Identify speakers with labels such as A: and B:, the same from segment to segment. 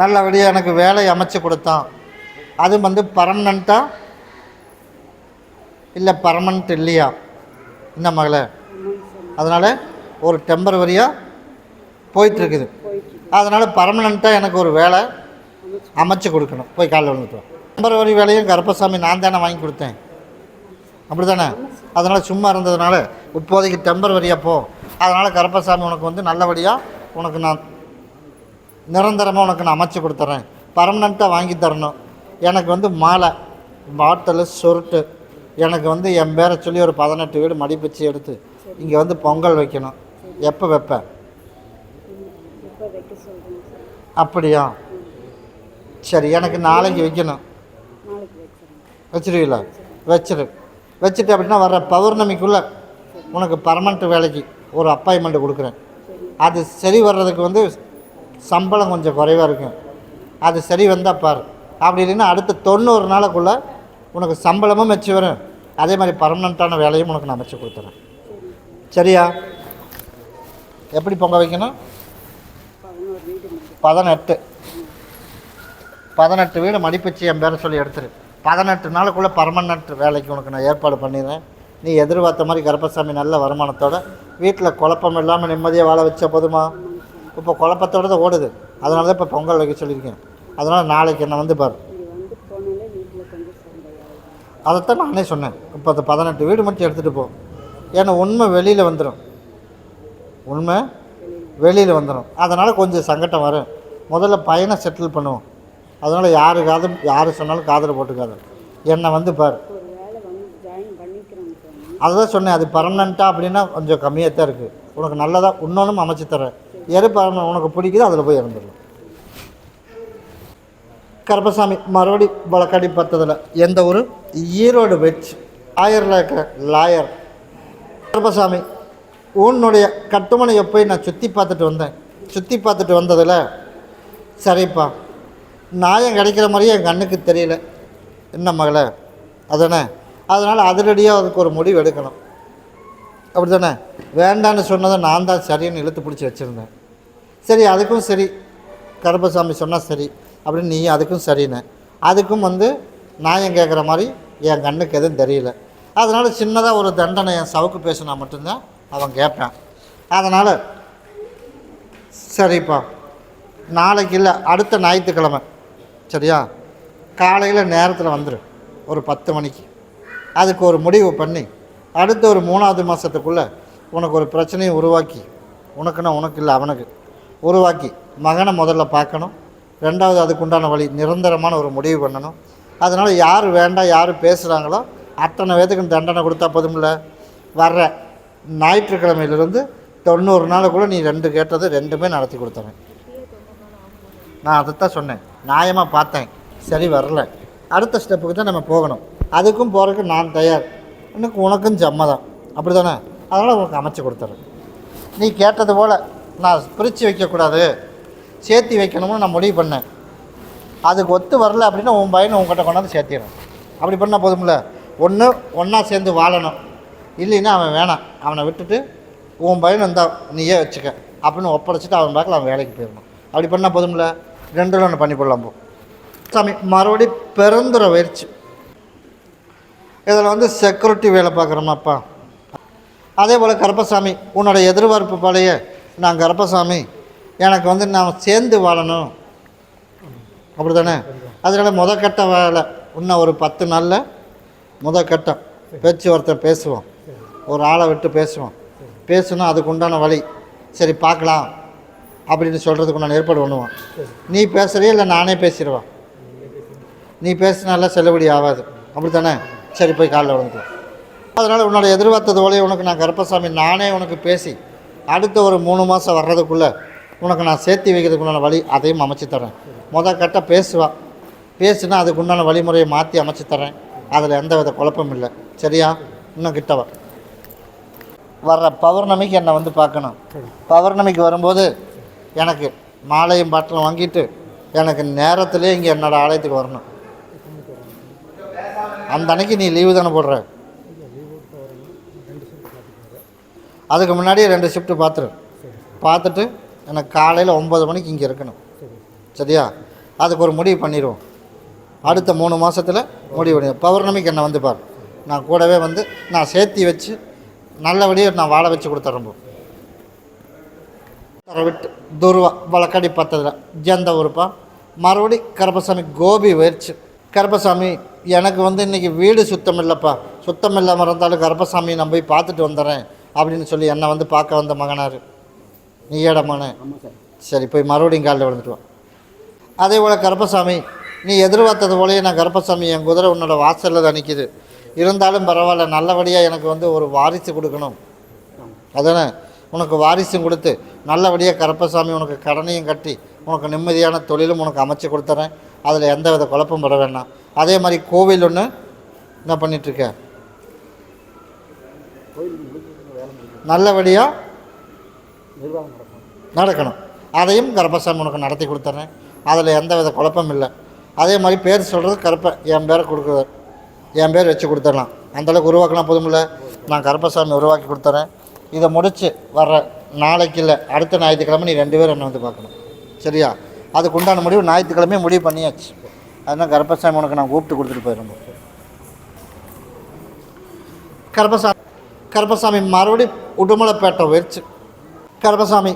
A: நல்லபடியாக எனக்கு வேலை அமைச்சு கொடுத்தான். அது வந்து பர்மனண்ட்டா இல்லை பர்மனண்ட் இல்லையா? என்ன மகளே? அதனால் ஒரு டெம்பரவரியாக போயிட்டுருக்குது. அதனால் பர்மனண்ட்டாக எனக்கு ஒரு வேலை அமைச்சு கொடுக்கணும். போய் காலைல விழுந்துட்டோம் டெம்பரவரி வேலையும் கருப்பசாமி நான் தானே வாங்கி கொடுத்தேன். அப்படி தானே அதனால் சும்மா இருந்ததுனால இப்போதைக்கு டெம்பரவரியாக போ. அதனால் கருப்பசாமி உனக்கு வந்து நல்லபடியாக உனக்கு நான் நிரந்தரமாக உனக்கு நான் அமைச்சு கொடுத்துட்றேன் பர்மனண்ட்டாக வாங்கி தரணும். எனக்கு வந்து மாலை பாட்டலு சொருட்டு எனக்கு வந்து என் பேரை சொல்லி ஒரு பதினெட்டு வீடு மடிப்பிச்சு எடுத்து இங்கே வந்து பொங்கல் வைக்கணும். எப்போ வைப்பேன் அப்படியா? சரி எனக்கு நாளைக்கு வைக்கணும். வச்சிருவீங்களா? வச்சிரு. வச்சுட்டு அப்படின்னா வர்ற பௌர்ணமிக்குள்ளே உனக்கு பர்மனண்ட் வேலைக்கு ஒரு அப்பாயின்மெண்ட் கொடுக்குறேன். அது சரி வர்றதுக்கு வந்து சம்பளம் கொஞ்சம் குறைவாக இருக்கும். அது சரி வந்தால் பாரு. அப்படி இல்லைன்னா அடுத்த தொண்ணூறு நாளுக்குள்ளே உனக்கு சம்பளமும் வச்சு வரும். அதே மாதிரி பர்மனண்ட்டான வேலையும் உனக்கு நான் அமைச்சு கொடுத்துறேன். சரியா? எப்படி பொங்க வைக்கணும்? பதினெட்டு. பதினெட்டு வீடு மடிப்பிச்சு என் பேரை சொல்லி எடுத்துரு. பதினெட்டு நாளுக்குள்ளே பர்மனண்ட் வேலைக்கு உனக்கு நான் ஏற்பாடு பண்ணிடுறேன். நீ எதிர்பார்த்த மாதிரி கருப்பசாமி நல்ல வருமானத்தோட வீட்டில் குழப்பம் இல்லாமல் நிம்மதியாக வாழ வச்ச போதுமா? இப்போ குழப்பத்தோடு தான் ஓடுது. அதனால தான் இப்போ பொங்கல் வைக்க சொல்லியிருக்கேன். அதனால் நாளைக்கு என்னை வந்து பாரு. அதைத்தான் நானே சொன்னேன். இப்போ அந்த பதினெட்டு வீடு மட்டும் எடுத்துகிட்டு போ. ஏன்னா உண்மை வெளியில் வந்துடும் உண்மை வெளியில் வந்துடும் அதனால் கொஞ்சம் சங்கடம் வரும். முதல்ல பையனை செட்டில் பண்ணுவோம். அதனால் யாரு காதும் யார் சொன்னாலும் காதில் போட்டுக்காது. என்னை வந்து பார். அதுதான் சொன்னேன் அது பர்மனண்ட்டாக அப்படின்னா கொஞ்சம் கம்மியாக தான் இருக்குது உனக்கு நல்லதாக இன்னொன்றும் அமைச்சு தரேன். எது உனக்கு பிடிக்குதோ அதில் போய் இறந்துடலாம். கருப்பசாமி மறுபடி வழக்காடி பார்த்ததில் எந்த ஒரு ஈரோடு வெச் ஆயரில் இருக்கிற லாயர் கருப்பசாமி உன்னுடைய கட்டுமனையை போய் நான் சுற்றி பார்த்துட்டு வந்தேன். சுற்றி பார்த்துட்டு வந்ததில் சரிப்பா நியாயம் கிடைக்கிற மாதிரியே என் கண்ணுக்கு தெரியல. என்ன மகளே அதானே அதனால் அதிரடியாக அதுக்கு ஒரு முடிவு எடுக்கணும். அப்படி தானே வேண்டான்னு சொன்னதை நான் தான் சரின்னு இழுத்து பிடிச்சி வச்சுருந்தேன். சரி அதுக்கும் சரி. கருப்பசாமி சொன்னால் சரி அப்படின்னு நீ அதுக்கும் சரின்னு. அதுக்கும் வந்து நியாயம் கேட்குற மாதிரி என் கண்ணுக்கு எதுவும் தெரியல. அதனால் சின்னதாக ஒரு தண்டனை என் சவுக்கு பேசினா மட்டும்தான் அவன் கேட்பான். அதனால் சரிப்பா. நாளைக்கு இல்லை அடுத்த ஞாயிற்றுக்கிழமை. சரியா? காலையில் நேரத்தில் வந்துடும் ஒரு பத்து மணிக்கு. அதுக்கு ஒரு முடிவு பண்ணி அடுத்த ஒரு மூணாவது மாதத்துக்குள்ளே உனக்கு ஒரு பிரச்சனையை உருவாக்கி உனக்குன்னா உனக்கு இல்லை அவனுக்கு உருவாக்கி மகனை முதல்ல பார்க்கணும். ரெண்டாவது அதுக்குண்டான வழி நிரந்தரமான ஒரு முடிவு பண்ணணும். அதனால் யார் வேண்டாம் யார் பேசுகிறாங்களோ அத்தனை பேத்துக்கு தண்டனை கொடுத்தா போதும்ல. வர்ற ஞாயிற்றுக்கிழமையிலிருந்து தொண்ணூறு நாளுக்குள்ளே நீ ரெண்டு கேட்டது ரெண்டுமே நடத்தி கொடுத்துறேன். நான் அதைத்தான் சொன்னேன். நியாயமாக பார்த்தேன். சரி வரல. அடுத்த ஸ்டெப்புக்கு தான் நம்ம போகணும். அதுக்கும் போகிறதுக்கு நான் தயார். எனக்கு உனக்கும் சம்மதம் அப்படி தானே அதனால் உனக்கு அமைச்சு கொடுத்துட்றேன் நீ கேட்டது போல் நான் பிரித்து வைக்கக்கூடாது. சேர்த்தி வைக்கணும்னு நான் முடிவு பண்ணேன். அதுக்கு ஒத்து வரல அப்படின்னா உன் பையனை உங்ககிட்ட கொண்டாந்து சேர்த்திடுறேன். அப்படி பண்ணால் போதும்ல? ஒன்று ஒன்றா சேர்ந்து வாழணும். இல்லைன்னா அவன் வேணாம். அவனை விட்டுட்டு உன் பையன் இருந்தால் நீயே வச்சுக்க. அப்படின்னு ஒப்படைச்சிட்டு அவன் பேக்கில் அவன் வேலைக்கு போயிடணும். அப்படி பண்ணால் போதும்ல? ரெண்டு ஒன்று பண்ணி போடலாம் போ. சாமி மறுபடி பெருந்துற பயிற்சி. இதில் வந்து செக்யூரிட்டி வேலை பார்க்குறோமாப்பா. அதே போல் கருப்பசாமி உன்னோட எதிர்பார்ப்பு பழைய நான் கருப்பசாமி எனக்கு வந்து நான் சேர்ந்து வாழணும். அப்படி தானே அதனால் முத கட்ட வேலை இன்னும் ஒரு பத்து நாளில் முத பேச்சுவார்த்தை பேசுவோம். ஒரு ஆளை விட்டு பேசுவோம். பேசுனா அதுக்கு உண்டான வழி சரி பார்க்கலாம் அப்படின்னு சொல்கிறதுக்கு நான் ஏற்பாடு பண்ணுவோம். நீ பேசுகிறியா இல்லை நானே பேசிடுவேன் நீ பேசினால செல்லுபடி ஆகாது. அப்படி தானே சரி போய் காலைல விழுந்துக்கலாம் அதனால் உன்னோட எதிர்பார்த்தது போலயே உனக்கு நான் கருப்பசாமி நானே உனக்கு பேசி அடுத்த ஒரு மூணு மாதம் வர்றதுக்குள்ளே உனக்கு நான் சேர்த்து வைக்கிறதுக்குண்டான வழி அதையும் அமைச்சு தரேன் முத கட்ட பேசுவா. பேசுனா அதுக்கு உண்டான வழிமுறையை மாற்றி அமைச்சு தரேன் அதில் எந்த வித குழப்பம் இல்லை. சரியா? இன்னும் கிட்டவா? வர்ற பௌர்ணமிக்கு என்னை வந்து பார்க்கணும். பௌர்ணமிக்கு வரும்போது எனக்கு மாலையும் பாட்டிலும் வாங்கிட்டு எனக்கு நேரத்திலே இங்கே என்னோடய ஆலயத்துக்கு வரணும். அந்த அன்னைக்கு நீ லீவு தானே போடுற? அதுக்கு முன்னாடி ரெண்டு ஷிஃப்ட்டு பார்த்துரு பார்த்துட்டு எனக்கு காலையில் ஒம்பது மணிக்கு இங்கே இருக்கணும். சரியா? அதுக்கு ஒரு முடிவு பண்ணிடுவோம் அடுத்த மூணு மாதத்தில் முடிவு பண்ணி பௌர்ணமிக்கு என்னை வந்து பார். நான் கூடவே வந்து நான் சேர்த்தி வச்சு நல்லபடியாக நான் வாழ வச்சு கொடுத்துறேன் விட்டு துருவா வழக்கடி பத்ததில். ஜந்த உறுப்பா மறுபடி கருப்பசாமி கோபி வயிற்று. கருப்பசாமி எனக்கு வந்து இன்றைக்கி வீடு சுத்தம் இல்லைப்பா. சுத்தம் இல்லாமல் இருந்தாலும் கருப்பசாமி நான் போய் பார்த்துட்டு வந்துடுறேன் அப்படின்னு சொல்லி என்னை வந்து பார்க்க வந்த மகனார். நீ
B: ஆமாம் சார்.
A: போய் மறுபடியும் காலில் விழுந்துட்டு வா. அதே போல் கருப்பசாமி நீ எதிர்பார்த்தது போலயே நான் கருப்பசாமி என் குதிரை உன்னோட வாசலில் தான் நிற்கிது இருந்தாலும் பரவாயில்ல நல்லபடியாக எனக்கு வந்து ஒரு வாரிசு கொடுக்கணும். அதானே? உனக்கு வாரிசும் கொடுத்து நல்லபடியாக கருப்பசாமி உனக்கு கடனையும் கட்டி உனக்கு நிம்மதியான தொழிலும் உனக்கு அமைச்சு கொடுத்துறேன். அதில் எந்த வித குழப்பம் வர வேண்டாம். அதே மாதிரி கோவில் ஒன்று என்ன பண்ணிகிட்ருக்கேன் நல்லபடியாக நடக்கணும். அதையும் கர்ப்பசாமி உனக்கு நடத்தி கொடுத்துட்றேன் அதில் எந்த வித குழப்பம் இல்லை. அதே மாதிரி பேர் சொல்கிறது கருப்பை. என் பேரை கொடுக்குறது என் பேர் வச்சு கொடுத்துடலாம். அந்தளவுக்கு உருவாக்கினா போதுமில்ல. நான் கருப்பசாமி உருவாக்கி கொடுத்துறேன். இதை முடித்து வர்ற நாளைக்கு இல்லை அடுத்த ஞாயிற்றுக்கிழமை நீ ரெண்டு பேரும் என்னை வந்து பார்க்கணும். சரியா? அதுக்கு உண்டான முடிவு ஞாயிற்றுக்கிழமையே முடிவு பண்ணியாச்சு. அதனால் கருப்பசாமி உனக்கு நான் கூப்பிட்டு கொடுத்துட்டு போயிடுறேன் கருப்பசாமி கருப்பசாமி மறுபடி உடுமலைப்பேட்டை போயிடுச்சு கருப்பசாமி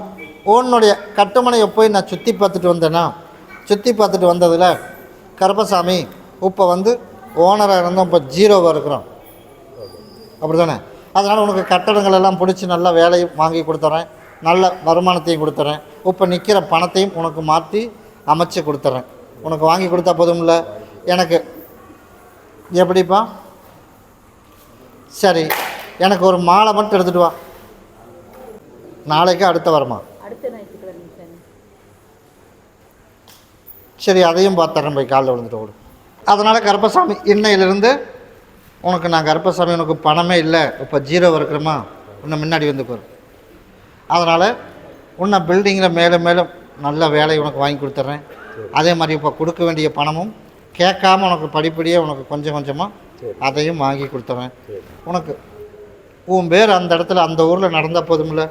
A: உன்னுடைய கட்டுமனையை போய் நான் சுற்றி பார்த்துட்டு வந்தேன்னா சுற்றி பார்த்துட்டு வந்ததில் கருப்பசாமி இப்போ வந்து ஓனராக இருந்தோம் இப்போ ஜீரோவாக இருக்கிறோம் அப்படி தானே அதனால் உனக்கு கட்டடங்கள் எல்லாம் பிடிச்சி நல்ல வேலையும் வாங்கி கொடுத்துட்றேன் நல்ல வருமானத்தையும் கொடுத்துட்றேன் இப்போ நிற்கிற பணத்தையும் உனக்கு மாற்றி அமைச்சு கொடுத்துட்றேன் உனக்கு வாங்கி கொடுத்தா போதும்ல? எனக்கு. எப்படிப்பா? சரி எனக்கு ஒரு மாலை மட்டும் எடுத்துகிட்டு வா. நாளைக்கு அடுத்த வரமா?
B: சார்
A: அதையும் பார்த்துறேன் போய் காலைல விழுந்துட்டு ஓடு. அதனால் கருப்பசாமி இன்னையிலிருந்து உனக்கு நான் கருப்பசாமி உனக்கு பணமே இல்லை. இப்போ ஜீரோ இருக்கிறோமா? இன்னும் முன்னாடி வந்து போகிற அதனால் உன்னை பில்டிங்கில் மேலும் மேலும் நல்ல வேலை உனக்கு வாங்கி கொடுத்துட்றேன் அதே மாதிரி இப்போ கொடுக்க வேண்டிய பணமும் கேட்காம உனக்கு படிப்படியாக உனக்கு கொஞ்சம் கொஞ்சமாக அதையும் வாங்கி கொடுத்துட்றேன் உனக்கு உன் பேர் அந்த இடத்துல அந்த ஊரில் நடந்த போதுமில்ல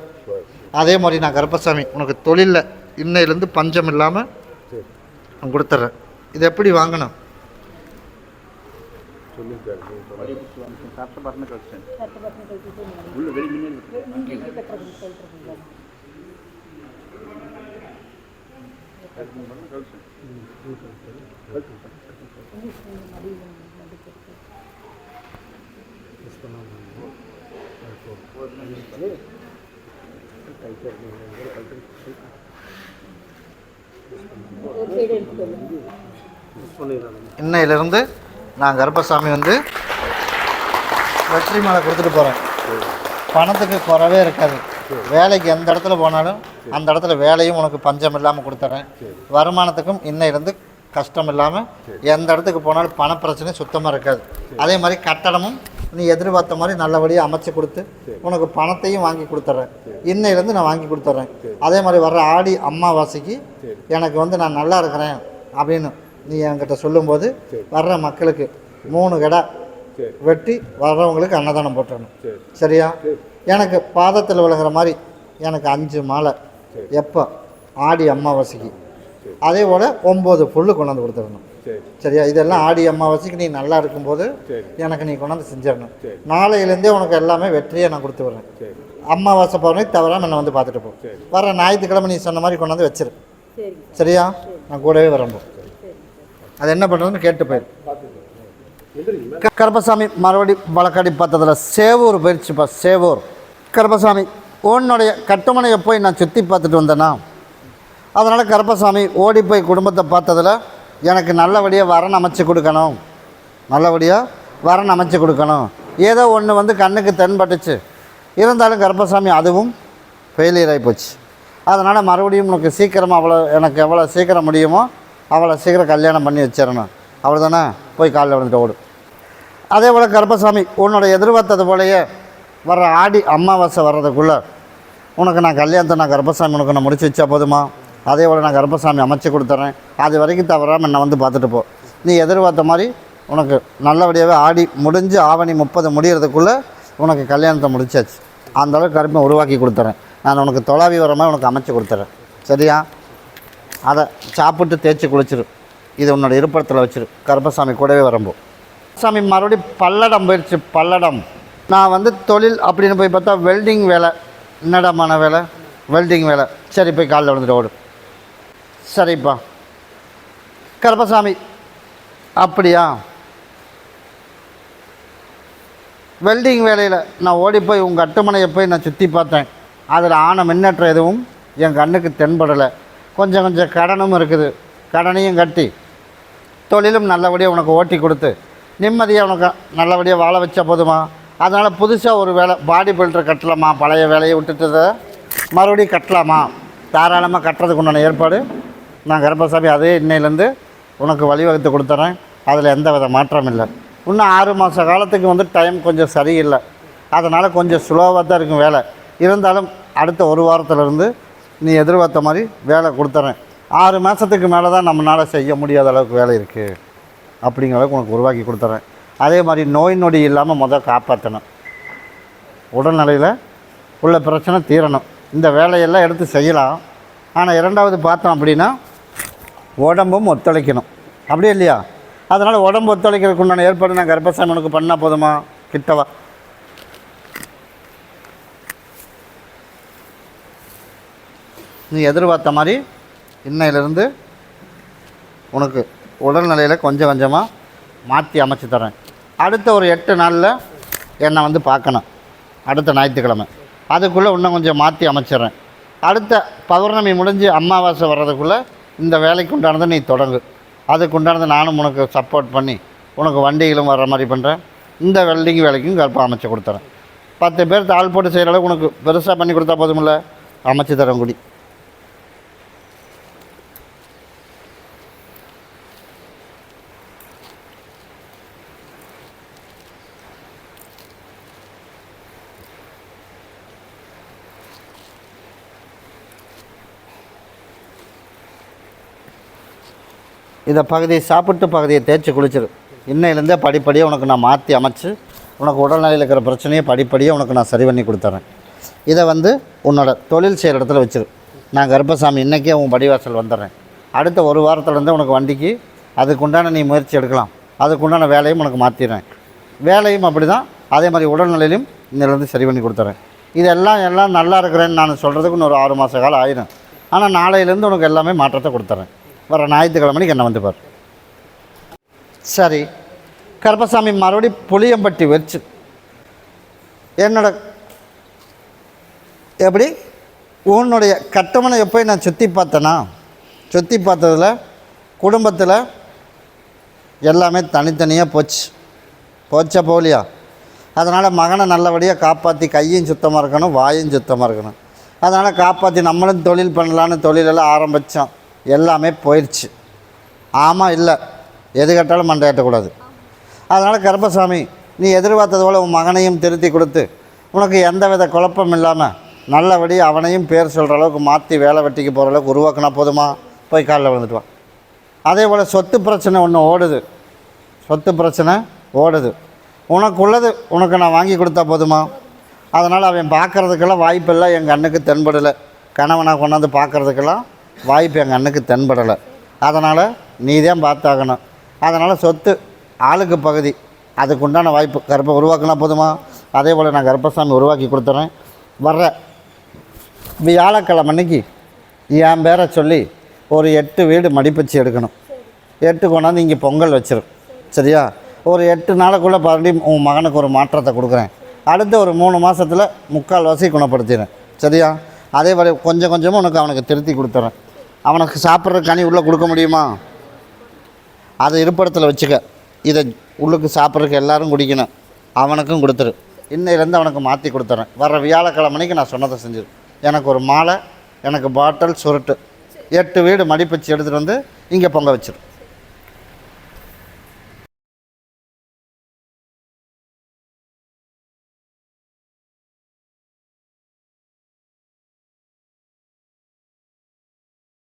A: அதே மாதிரி நான் கருப்பசாமி உனக்கு தொழிலில் இன்னையிலேருந்து பஞ்சம் இல்லாமல் நான் கொடுத்துட்றேன் இது எப்படி வாங்கணும்?
B: சட்ட
A: இன்னையிலிருந்து நான் கருப்பசாமி வந்து வெற்றி மாலை கொடுத்துட்டு போகிறேன் பணத்துக்கு குறவே இருக்காது. வேலைக்கு எந்த இடத்துல போனாலும் அந்த இடத்துல வேலையும் உனக்கு பஞ்சம் இல்லாமல் கொடுத்துட்றேன் வருமானத்துக்கும் இன்னையிலேருந்து கஷ்டம் இல்லாமல் எந்த இடத்துக்கு போனாலும் பண பிரச்சனை சுத்தமாக இருக்காது அதே மாதிரி கட்டடமும் நீ எதிர்பார்த்த மாதிரி நல்லபடியாக அமைச்சு கொடுத்து உனக்கு பணத்தையும் வாங்கி கொடுத்துட்றேன் இன்னையிலேருந்து நான் வாங்கி கொடுத்துட்றேன் அதே மாதிரி வர்ற ஆடி அம்மாவாசைக்கு எனக்கு வந்து நான் நல்லா இருக்கிறேன் அப்படின்னு நீ என்கிட்ட சொல்லும்போது வர்ற மக்களுக்கு மூணு கடை வெட்டி வர்றவங்களுக்கு அன்னதானம் போட்டுறணும். சரியா? எனக்கு பாதத்தில் விழுகிற மாதிரி எனக்கு அஞ்சு மாலை. எப்போ? ஆடி அமாவாசைக்கு. அதே போல் ஒம்பது புல்லு கொண்டாந்து கொடுத்துடணும். சரியா? இதெல்லாம் ஆடி அமாவாசைக்கு நீ நல்லா இருக்கும்போது எனக்கு நீ கொண்டாந்து செஞ்சிடணும். நாளையிலேருந்தே உனக்கு எல்லாமே வெற்றியை நான் கொடுத்து விட்றேன். அமாவாசை பௌர்ணமி தவறாமல் என்னை வந்து பார்த்துட்டு போ. வர ஞாயிற்றுக்கிழமை நீ சொன்ன மாதிரி கொண்டாந்து வச்சிரு. சரியா? நான் கூடவே வரம்போ அது என்ன பண்ணுறதுன்னு கேட்டு போயிரு. க- கருப்பசாமி மறுபடி வழக்காடி பார்த்ததில் சேவூர் போயிடுச்சுப்பா சேவூர். கருப்பசாமி உன்னுடைய கட்டுமனையை போய் நான் சுற்றி பார்த்துட்டு வந்தேன்னா அதனால் கருப்பசாமி ஓடி போய் குடும்பத்தை பார்த்ததில் எனக்கு நல்லபடியாக வரன் அமைச்சு கொடுக்கணும். நல்லபடியாக வரன் அமைச்சு கொடுக்கணும். ஏதோ ஒன்று வந்து கண்ணுக்கு தென்பட்டுச்சு. இருந்தாலும் கருப்பசாமி அதுவும் ஃபெயிலியர் ஆகிப்போச்சு அதனால் மறுபடியும் உனக்கு சீக்கிரமாக அவ்வளோ எனக்கு எவ்வளோ சீக்கிரம் முடியுமோ அவ்வளோ சீக்கிரம் கல்யாணம் பண்ணி வச்சிடணும். அவ்வளோதானே போய் காலில் வந்துட்டு ஓடும் அதே போல் கருப்பசாமி உன்னோட எதிர்பார்த்தது போலயே வர ஆடி அமாவாசை வர்றதுக்குள்ளே உனக்கு நான் கல்யாணத்தை நான் கர்ப்பசாமி உனக்கு நான் முடிச்சு வச்சா போதுமா? அதே போல் நான் கர்ப்பசாமி அமைச்சு கொடுத்துறேன். அது வரைக்கும் தவறாமல் என்னை வந்து பார்த்துட்டு போ. நீ எதிர்பார்த்த மாதிரி உனக்கு நல்லபடியாகவே ஆடி முடிஞ்சு ஆவணி முப்பது முடிகிறதுக்குள்ளே உனக்கு கல்யாணத்தை முடிச்சாச்சு. அந்தளவுக்கு கருப்பை உருவாக்கி கொடுத்துறேன். நான் உனக்கு தொலாவி வர மாதிரி உனக்கு அமைச்சு கொடுத்துறேன். சரியா? அதை சாப்பிட்டு தேய்ச்சி குளிச்சிரு. இது உன்னோட இருப்பிடத்தில் வச்சிரு. கருப்பசாமி கூடவே வரும்போது சாமி மறுபடியும் பல்லடம் போயிடுச்சு பல்லடம். நான் வந்து தொழில் அப்படின்னு போய் பார்த்தா வெல்டிங் வேலை நடமான வேலை? வெல்டிங் வேலை. சரி போய் காலில் விழுந்துட்டு ஓடு. சரிப்பா. கருப்பசாமி அப்படியா? வெல்டிங் வேலையில் நான் ஓடி போய் உங்கள் அட்டுமனையை போய் நான் சுற்றி பார்த்தேன். அதில் ஆன முன்னேற்றம் எதுவும் என் கண்ணுக்கு தென்படலை. கொஞ்சம் கொஞ்சம் கடனும் இருக்குது. கடனையும் கட்டி தொழிலும் நல்லபடியாக உனக்கு ஓட்டி கொடுத்து நிம்மதியாக உனக்கு நல்லபடியாக வாழ வச்சா போதுமா? அதனால் புதுசாக ஒரு வேலை பாடி பில்டர் கட்டலாமா? பழைய வேலையை விட்டுட்டு மறுபடியும் கட்டலாமா? தாராளமாக கட்டுறதுக்கு உண்டான ஏற்பாடு. நான் கர்ப்பசாமி அதே இன்னையிலேருந்து உனக்கு வழிவகுத்து கொடுத்துறேன். அதில் எந்த வித மாற்றம் இல்லை. இன்னும் ஆறு மாத காலத்துக்கு வந்து டைம் கொஞ்சம் சரியில்லை. அதனால் கொஞ்சம் ஸ்லோவாக தான் இருக்கும் வேலை. இருந்தாலும் அடுத்த ஒரு வாரத்திலேருந்து நீ எதிர்பார்த்த மாதிரி வேலை கொடுத்துறேன். ஆறு மாதத்துக்கு மேலே தான் நம்மளால் செய்ய முடியாத அளவுக்கு வேலை இருக்குது அப்படிங்கிற அளவுக்கு உனக்கு உருவாக்கி கொடுத்துறேன். அதே மாதிரி நோய் நொடி இல்லாமல் முதல் காப்பாற்றணும். உடல்நிலையில் உள்ள பிரச்சனை தீரணும். இந்த வேலையெல்லாம் எடுத்து செய்யலாம். ஆனால் இரண்டாவது பார்த்தோம் அப்படின்னா உடம்பும் ஒத்துழைக்கணும். அப்படியே இல்லையா? அதனால் உடம்பு ஒத்துழைக்கிறதுக்கு உண்டான ஏற்பாடு நான் கர்ப்பசாமனுக்கு பண்ணால் போதுமா? கிட்டவா? நீ எதிர்பார்த்த மாதிரி இன்னையிலிருந்து உனக்கு உடல்நிலையில் கொஞ்சம் கொஞ்சமாக மாற்றி அமைச்சு தரேன். அடுத்த ஒரு எட்டு நாளில் என்னை வந்து பார்க்கணும். அடுத்த ஞாயிற்றுக்கிழமை. அதுக்குள்ளே இன்னும் கொஞ்சம் மாற்றி அமைச்சிடுறேன். அடுத்த பௌர்ணமி முடிஞ்சு அமாவாசை வர்றதுக்குள்ளே இந்த வேலைக்கு உண்டானதை நீ தொடங்கு. அதுக்கு உண்டானதை நானும் உனக்கு சப்போர்ட் பண்ணி உனக்கு வண்டிகளும் வர்ற மாதிரி பண்ணுறேன் இந்த வெல்டிங் வேலைக்கும் கற்பம் அமைச்சு கொடுத்துறேன். பத்து பேர் தாள் போட்டு செய்கிற அளவுக்கு உனக்கு பெருசாக பண்ணி கொடுத்தா போதுமில்ல? அமைச்சு தரேன் குடி. இதை பகுதியை சாப்பிட்டு பகுதியை தேய்ச்சி குளிச்சிரு. இன்னையிலேருந்தே படிப்படியாக உனக்கு நான் மாற்றி அமைச்சு உனக்கு உடல்நிலையில் இருக்கிற பிரச்சனையை படிப்படியாக உனக்கு நான் சரி பண்ணி கொடுத்துறேன். இதை வந்து உன்னோட தொழில் செய்கிற இடத்துல வச்சிரு. நான் கர்ப்பசாமி இன்றைக்கே உன் படிவாசல் வந்துடுறேன். அடுத்த ஒரு வாரத்துலேருந்து உனக்கு வண்டிக்கு அதுக்குண்டான நீ முயற்சி எடுக்கலாம். அதுக்குண்டான வேலையும் உனக்கு மாற்றிடுறேன் வேலையும் அப்படி தான் அதே மாதிரி உடல்நிலையிலும் இன்னிலேருந்து சரி பண்ணி கொடுத்துறேன். இதெல்லாம் எல்லாம் நல்லா இருக்கிறேன்னு நான் சொல்கிறதுக்கு இன்னொரு ஆறு மாத காலம் ஆயிடும் ஆனால் நாளையிலேருந்து உனக்கு எல்லாமே மாற்றத்தை கொடுத்துறேன். வர ஞாயிற்றுக்கிழமைக்கு என்ன வந்துப்பார் சரி கருப்பசாமி மறுபடி புளியம்பட்டி வச்சு. என்னோட எப்படி? உன்னுடைய கட்டமனை எப்போ நான் சுற்றி பார்த்தேன்னா சுற்றி பார்த்ததில் குடும்பத்தில் எல்லாமே தனித்தனியாக போச்சு. போச்சா போலியா அதனால் மகனை நல்லபடியாக காப்பாற்றி கையும் சுத்தமாக இருக்கணும் வாயும் சுத்தமாக இருக்கணும். அதனால் காப்பாற்றி நம்மளும் தொழில் பண்ணலான்னு தொழிலெல்லாம் ஆரம்பித்தோம் எல்லாமே போயிடுச்சு ஆமாம் இல்லை. எது கேட்டாலும் மண்டையாட்டக்கூடாது அதனால் கருப்பசாமி நீ எதிர்பார்த்தது போல் உன் மகனையும் திருத்தி கொடுத்து உனக்கு எந்த வித குழப்பம் இல்லாமல் நல்லபடி அவனையும் பேர் சொல்கிற அளவுக்கு மாற்றி வேலை வெட்டிக்கு போகிற அளவுக்கு உருவாக்கினா போதுமா? போய் காலில் விழுந்துட்டுவான் அதே போல் சொத்து பிரச்சனை ஒன்று ஓடுது. சொத்து பிரச்சனை ஓடுது. உனக்கு உள்ளது உனக்கு நான் வாங்கி கொடுத்தா போதுமா? அதனால் அவன் பார்க்குறதுக்கெல்லாம் வாய்ப்பில்லை. என் கண்ணுக்கு தென்படலை. கணவனை கொண்டாந்து பார்க்குறதுக்கெல்லாம் வாய்ப்பு எங்கள் அண்ணுக்கு தென்படலை. அதனால் நீ தான் பார்த்தாகணும். அதனால் சொத்து ஆளுக்கு பகுதி. அதுக்கு உண்டான வாய்ப்பு. கருப்பை உருவாக்கினா போதுமா? அதே போல் நான் கர்ப்பசாமி உருவாக்கி கொடுத்துறேன். வர்ற வியாழக்கிழமை அன்னைக்கு என் பேரை சொல்லி ஒரு எட்டு வீடு மடிப்பச்சு எடுக்கணும். எட்டு கொண்டாந்து இங்கே பொங்கல் வச்சிரு சரியா? ஒரு எட்டு நாளைக்குள்ளே மறுபடியும் உன் மகனுக்கு ஒரு மாற்றத்தை கொடுக்குறேன். அடுத்த ஒரு மூணு மாதத்தில் முக்கால் வாசி குணப்படுத்திடுறேன். சரியா? அதே போல் கொஞ்சம் கொஞ்சமாக உனக்கு அவனுக்கு திருத்தி கொடுத்துறேன். அவனுக்கு சாப்பிட்ற கனி உள்ளே கொடுக்க முடியுமா? அதை இருப்பிடத்தில் வச்சுக்க. இதை உள்ளுக்கு சாப்பிட்றதுக்கு எல்லாரும் குடிக்கணும். அவனுக்கும் கொடுத்துரு. இன்னையிலேருந்து அவனுக்கு மாற்றி கொடுத்துறேன். வர வியாழக்கிழமைக்கு நான் சொன்னதை செஞ்சிரு எனக்கு ஒரு மாலை எனக்கு பாட்டில் சுருட்டு. எட்டு வீடு மடிப்பச்சு எடுத்துகிட்டு வந்து இங்கே பொங்க வச்சிரு.